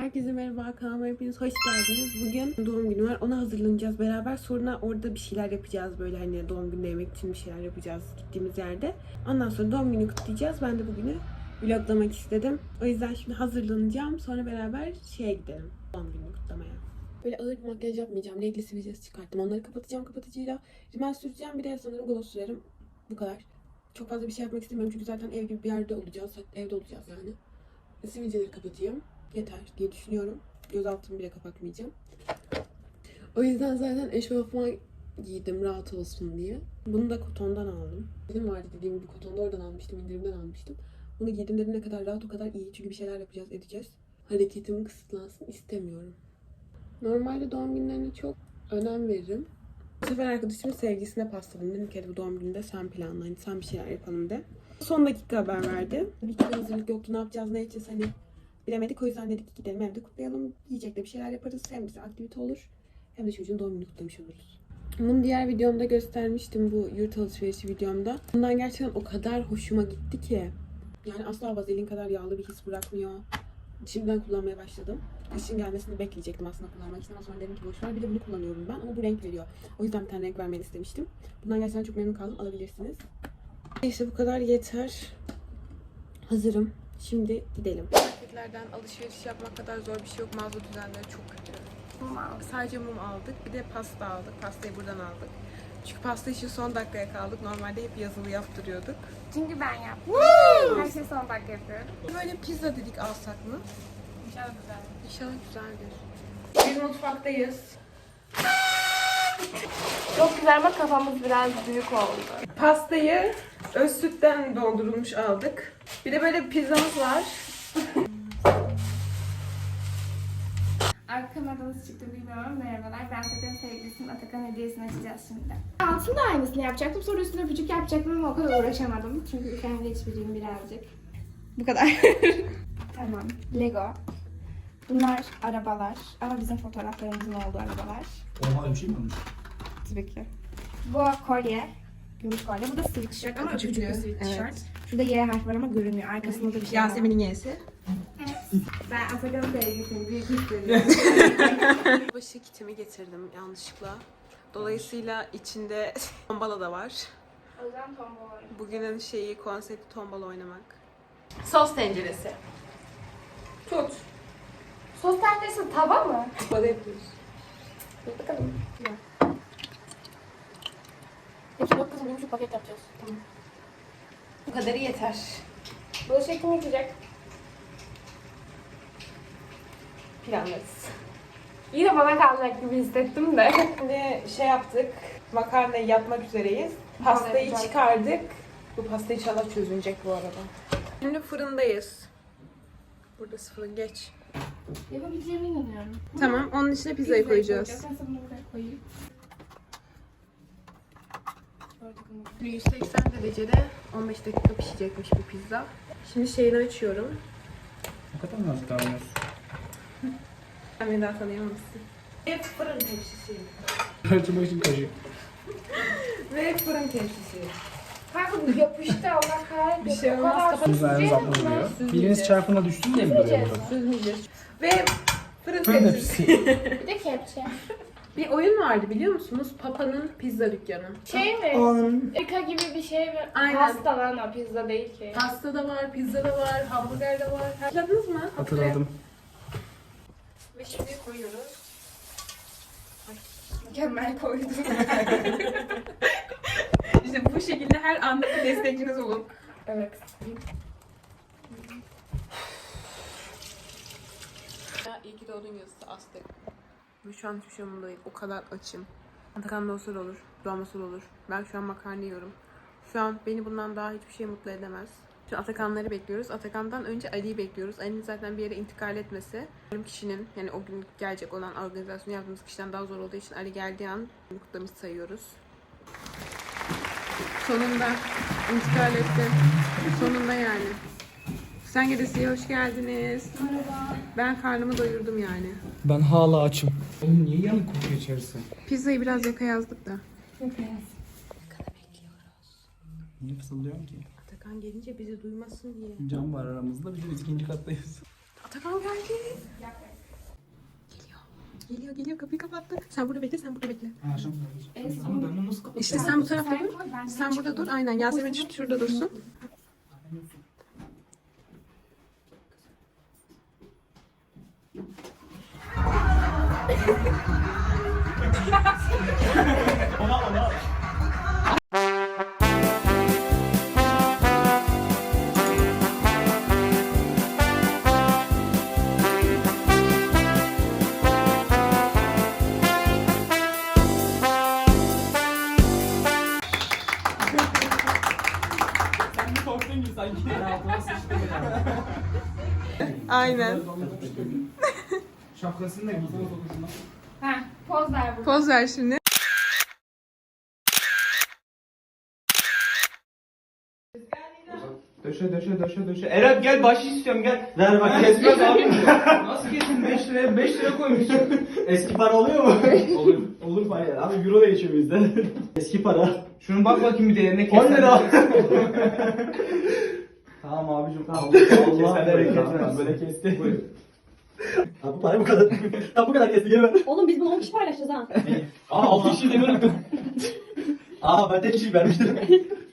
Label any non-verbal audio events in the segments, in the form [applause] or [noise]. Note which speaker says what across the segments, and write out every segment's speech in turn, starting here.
Speaker 1: Herkese merhaba kanalıma hepiniz hoş geldiniz. Bugün doğum günü var ona hazırlanacağız beraber. Sonra orada bir şeyler yapacağız böyle hani doğum günü yemek için bir şeyler yapacağız gittiğimiz yerde. Ondan sonra doğum günü kutlayacağız. Ben de bugünü vloglamak istedim. O yüzden şimdi hazırlanacağım. Sonra beraber şeye gidelim doğum gününü kutlamaya. Böyle ağır bir makyaj yapmayacağım. Renkli sivilcesi çıkarttım. Onları kapatacağım kapatıcıyla. Rimel süreceğim. Bir de sanırım gloss sürerim. Bu kadar. Çok fazla bir şey yapmak istemiyorum çünkü zaten ev gibi bir yerde olacağız. Evde olacağız yani. Sivilceleri kapatayım. Yeter diye düşünüyorum. Göz altımı bile kapatmayacağım. O yüzden zaten eşofman giydim rahat olsun diye. Bunu da kotondan aldım. Benim vardı dediğim gibi kotonda oradan almıştım, indirimden almıştım. Bunu giydim dedim ne kadar rahat o kadar iyi. Çünkü bir şeyler yapacağız, edeceğiz. Hareketim kısıtlansın istemiyorum. Normalde doğum günlerine çok önem veririm. Bu sefer arkadaşımın sevgisine pastaladım. Dedim ki bu doğum gününde sen planla. Hani sen bir şeyler yapalım de. Son dakika haber verdi. Bir kere hazırlık yoktu. Ne yapacağız, ne edeceğiz hani bilemedik. O yüzden dedik ki gidelim evde kutlayalım. Yiyecek de bir şeyler yaparız. Hem bize aktivite olur. Hem de çocuğun doğum gününü kutlamış oluruz. Bunu diğer videomda göstermiştim bu yurt alışverişi videomda. Bundan gerçekten o kadar hoşuma gitti ki. Yani asla vazelin kadar yağlı bir his bırakmıyor. Şimdiden kullanmaya başladım. Kışın gelmesini bekleyecektim aslında kullanmak için sonra dedim ki boş ver. Bir de bunu kullanıyorum ben ama bu renk veriyor. O yüzden bir tane renk vermeni istemiştim. Bundan gerçekten çok memnun kaldım. Alabilirsiniz. İşte bu kadar yeter. Hazırım. Şimdi gidelim. Marketlerden alışveriş yapmak kadar zor bir şey yok. Mağaza düzenleri çok kötü. Sadece mum aldık. Bir de pasta aldık. Pastayı buradan aldık. Çünkü pasta için son dakikaya kaldık. Normalde hep yazılı yaptırıyorduk.
Speaker 2: Çünkü ben yaptım. Her şey son dakika yapıyorum.
Speaker 1: Böyle pizza dedik alsak mı?
Speaker 2: İnşallah güzel.
Speaker 1: İnşallah güzeldir. Biz mutfaktayız.
Speaker 2: Çok güzel ama kafamız biraz büyük oldu.
Speaker 1: Pastayı öz sütten doldurulmuş aldık. Bir de böyle pizzamız var.
Speaker 2: Arka kameranız çıktı bilmiyorum. Merhabalar. Ben Atakan'ın sevgilisinin Atakan hediyesini açacağız şimdi. Altın da aynısını yapacaktım. Sonra üstüne öpücük yapacaktım ama o kadar uğraşamadım. Çünkü üşengeçbiriyim birazcık. Bu kadar. [laughs] tamam. Lego. Bunlar arabalar. Ama bizim fotoğraflarımızın olduğu arabalar.
Speaker 3: Oha bir şey mi olmuş?
Speaker 2: Tabii ki. Bu kolye. Gümüş kolye. Bu da sweatshirt ama küçük bir sweatshirt.
Speaker 1: Evet.
Speaker 2: Şurada Y harfi var ama görünmüyor. Arkasında da bir şey var.
Speaker 1: Yasemin'in yeğesi.
Speaker 2: Ben Atakan'ın sevgilisiyim. Büyük hissediyorum. [laughs]
Speaker 1: Başı kitimi getirdim yanlışlıkla. Dolayısıyla içinde [laughs] tombala da var.
Speaker 2: o yüzden tombala.
Speaker 1: Bugünün şeyi konsepti tombala oynamak.
Speaker 4: Sos tenceresi.
Speaker 1: Tut.
Speaker 2: Sos tenceresi tava mı?
Speaker 1: Bana yapıyoruz.
Speaker 2: Bakalım. Peki yok kızım yumuşak paket yapacağız. Tamam.
Speaker 4: Bu kadarı yeter.
Speaker 2: Bulaşık kim yıkayacak?
Speaker 1: Planlarız.
Speaker 2: Yine bana kalacak gibi hissettim de.
Speaker 1: Şimdi şey yaptık. Makarnayı yapmak üzereyiz.
Speaker 2: Pastayı
Speaker 1: çıkardık. Bu pasta inşallah çözünecek bu arada. Şimdi fırındayız. Buradası fırın geç.
Speaker 2: Yapabileceğime inanıyorum.
Speaker 1: Tamam onun içine pizzayı koyacağız.
Speaker 2: Ben sana bunu buraya koyayım.
Speaker 1: 180 derecede 15 dakika pişecekmiş bu pizza. Şimdi şeyini açıyorum.
Speaker 3: O kadar mı az davranıyorsun?
Speaker 1: Beni daha tanıyamamışsın. Ve fırın tepsisi.
Speaker 3: Karıştırmak için kaşık.
Speaker 1: Ve fırın tepsisi.
Speaker 2: Kanka bu yapıştı Allah kahretsin.
Speaker 1: Bir şey
Speaker 2: O
Speaker 1: olmaz,
Speaker 2: kadar
Speaker 1: kafanı
Speaker 3: Bunun ayağınız.
Speaker 1: Süzmeyeceğiz.
Speaker 3: Biriniz çarpına düştü diye mi duruyor burada?
Speaker 1: Süzmeyeceğiz. Ve fırın
Speaker 3: Fırın
Speaker 1: tepsisi.
Speaker 2: Bir de kepçe.
Speaker 1: Bir oyun vardı biliyor musunuz? Papa'nın pizza dükkanı.
Speaker 2: Şey mi?
Speaker 3: An.
Speaker 2: Eka gibi bir şey mi?
Speaker 1: Aynen.
Speaker 2: Pasta lan o pizza değil ki.
Speaker 1: Pasta da var, pizza da var, hamburger de var. Hatırladınız mı?
Speaker 3: Hatırladım.
Speaker 1: Ve şimdi koyuyoruz.
Speaker 2: Mükemmel koydum. [laughs]
Speaker 1: İşte bu şekilde her anda bir destekçiniz olun.
Speaker 2: evet.
Speaker 1: Ya iyi ki doğdun yazısı astık. Bu şu an hiçbir şey umurumda değil. O kadar açım. Atakan da olur. Doğmasa da olur. Ben şu an makarna yiyorum. Şu an beni bundan daha hiçbir şey mutlu edemez. Şu Atakanları bekliyoruz. Atakan'dan önce Ali'yi bekliyoruz. Ali'nin zaten bir yere intikal etmesi. Benim kişinin yani o gün gelecek olan organizasyonu yaptığımız kişiden daha zor olduğu için Ali geldiği an kutlamış sayıyoruz. Sonunda intikal etti. Sonunda yani. Sen Gedesi'ye hoş geldiniz.
Speaker 2: Merhaba.
Speaker 1: Ben karnımı doyurdum yani.
Speaker 3: Ben hala açım. Oğlum niye yanık kokuyor içerisi?
Speaker 1: Pizzayı biraz yaka yazdık da.
Speaker 3: Niye fısıldıyorum ki?
Speaker 1: Atakan gelince bizi duymasın diye.
Speaker 3: Cam var aramızda. Bir de biz ikinci kattayız.
Speaker 1: Atakan geldi. Geliyor. Geliyor geliyor kapıyı kapattı. Sen burada bekle sen burada bekle.
Speaker 3: Ama ben onu nasıl kapatayım?
Speaker 1: İşte sen bu tarafta dur. Sen burada dur. Aynen Yasemin şu- şurada dursun. [laughs] Aynen.
Speaker 3: Şapkasını da giy.
Speaker 2: Ha, poz ver burada.
Speaker 1: Poz ver şimdi.
Speaker 5: Döşe döşe döşe döşe. Eren gel başı istiyorum gel. Ver bak kesmez abi. Nasıl kesin 5 liraya 5 lira koymuşsun. Eski para oluyor mu? olur. Olur para ya. Abi euro da geçiyor bizde. [laughs] Eski para. Şunu bak bakayım bir değerine kes. 10 lira. [laughs] tamam abicim. Tamam. [laughs] Allah bereket versin. Böyle kesti. Buyur.
Speaker 6: Ha bu para bu kadar. Tam bu kadar kesti geri ver.
Speaker 7: Oğlum biz bunu 10 kişi paylaşacağız ha.
Speaker 5: Aa 6 kişi demir unuttum.
Speaker 6: Aa ben tek kişi vermiştim.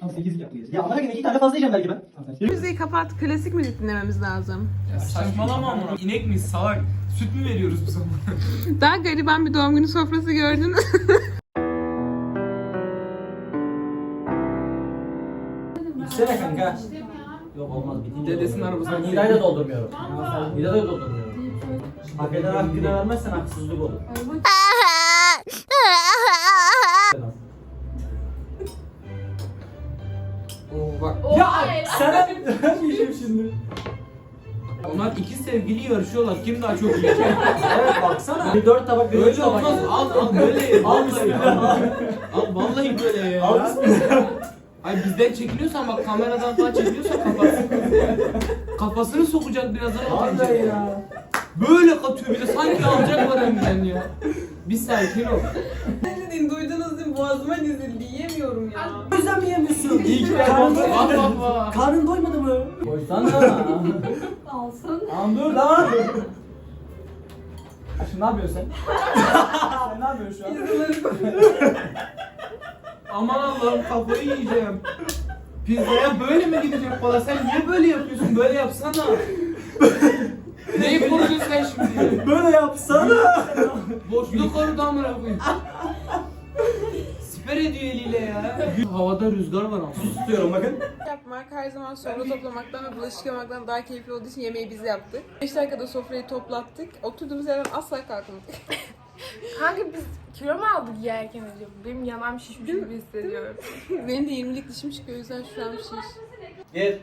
Speaker 6: Tam 8 yaptı. Ya göre iki tane fazla yiyeceğim belki ben.
Speaker 1: Müziği kapat. Klasik müzik dinlememiz lazım.
Speaker 3: Saçmalama ama. İnek miyiz salak? Süt mü veriyoruz bu zaman? [laughs]
Speaker 1: Daha gariban bir doğum günü sofrası gördünüz.
Speaker 6: İçsene kanka. Yok olmaz bitince.
Speaker 3: Dedesinin arabasına
Speaker 6: Nida'yı da doldurmuyorum. Nida'yı da doldurmuyorum. Hak eden hakkını vermezsen haksızlık olur.
Speaker 3: Oo bak.
Speaker 6: ya sen [laughs] yiyeceğim şimdi.
Speaker 3: Onlar iki sevgili yarışıyorlar. Kim daha çok yiyecek?
Speaker 6: Evet baksana. Bir dört tabak bir üç
Speaker 3: Öyle
Speaker 6: tabak.
Speaker 3: olmaz. Al al böyle ye.
Speaker 6: Al
Speaker 3: Vallahi
Speaker 6: bismillah.
Speaker 3: Al vallahi böyle ye.
Speaker 6: Al bismillah.
Speaker 3: Ay bizden çekiliyorsan bak kameradan falan çekiliyorsan kafasını kafasını sokacak birazdan o
Speaker 6: Vallahi
Speaker 3: tencereye.
Speaker 6: ya.
Speaker 3: Böyle katıyor bir de sanki alacak var elimden ya. Bir sakin ol.
Speaker 1: Duydunuz değil mi? Boğazıma dizildi. Yiyemiyorum ya.
Speaker 6: O yüzden mi yemiyorsun? İyi ki
Speaker 3: Bak bak bak.
Speaker 6: Karnın doymadı mı? Koysana.
Speaker 7: Alsın.
Speaker 6: Lan dur lan. Şimdi ne yapıyorsun sen? [laughs] sen ne yapıyorsun şu an?
Speaker 3: Aman Allah'ım kafayı yiyeceğim. Pizzaya böyle mi gidecek bana? Sen niye böyle yapıyorsun? Böyle yapsana. ne yapıyorsun sen şimdi?
Speaker 6: Böyle yapsana.
Speaker 3: Boşluk orada amına koyayım. Havada rüzgar var ama.
Speaker 6: Tutuyorum bakın.
Speaker 1: Yapmak her zaman sofra toplamaktan ve bulaşık yıkamaktan daha keyifli olduğu için yemeği biz yaptık. 5 dakikada sofrayı toplattık. Oturduğumuz yerden asla kalkmadık. [laughs]
Speaker 2: Kanka biz kilo mu aldık yerken acaba? Benim yanağım şişmiş gibi hissediyorum. [laughs]
Speaker 1: Benim de 20'lik dişim çıkıyor o yüzden şuram şiş.
Speaker 6: Gel.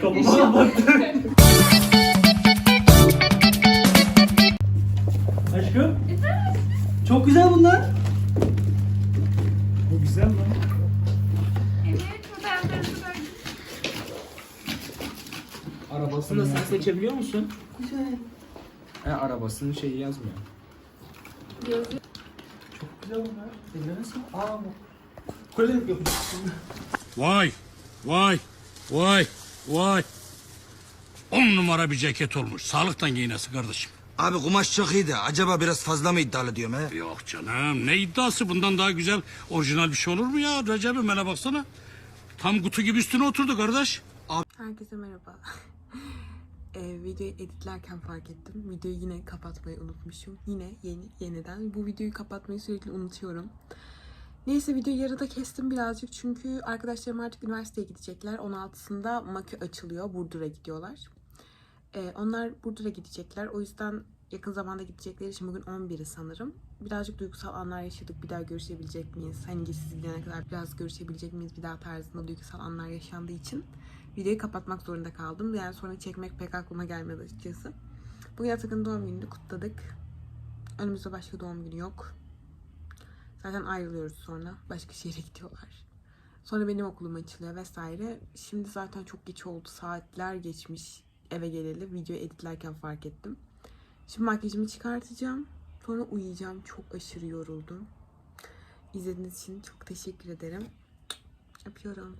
Speaker 6: Kapıma baktı. [laughs] Aşkım. Çok güzel bunlar.
Speaker 3: Bu güzel
Speaker 2: böyle
Speaker 3: Arabasını da sen seçebiliyor musun? Güzel. He arabasının şeyi yazmıyor.
Speaker 6: Çok güzel bunlar. Ellerine sağlık. Aa bu. Kolye yapıyorum.
Speaker 8: Vay, vay, vay, vay. On numara bir ceket olmuş. Sağlıktan giyinesi kardeşim.
Speaker 9: Abi kumaş çok iyiydi. Acaba biraz fazla mı iddialı diyorum he?
Speaker 8: Yok canım, ne iddiası bundan daha güzel, orijinal bir şey olur mu ya? Recep'im hele baksana. Tam kutu gibi üstüne oturdu kardeş.
Speaker 1: Herkese merhaba. [laughs] Ee, videoyu editlerken fark ettim. Videoyu yine kapatmayı unutmuşum. Yine yeni yeniden. Bu videoyu kapatmayı sürekli unutuyorum. Neyse videoyu yarıda kestim birazcık çünkü arkadaşlarım artık üniversiteye gidecekler. 16'sında MAKÜ açılıyor. Burdur'a gidiyorlar. Ee, onlar Burdur'a gidecekler. O yüzden yakın zamanda gidecekleri için bugün 11'i sanırım. Birazcık duygusal anlar yaşadık. Bir daha görüşebilecek miyiz? Hani siz gidene kadar biraz görüşebilecek miyiz? Bir daha tarzında duygusal anlar yaşandığı için videoyu kapatmak zorunda kaldım. Yani sonra çekmek pek aklıma gelmedi açıkçası. Bugün Atakan'ın doğum gününü kutladık. Önümüzde başka doğum günü yok. Zaten ayrılıyoruz sonra. Başka şehre gidiyorlar. Sonra benim okulum açılıyor vesaire. Şimdi zaten çok geç oldu. Saatler geçmiş eve geleli. Videoyu editlerken fark ettim. Şimdi makyajımı çıkartacağım. Sonra uyuyacağım. Çok aşırı yoruldum. İzlediğiniz için çok teşekkür ederim. Öpüyorum.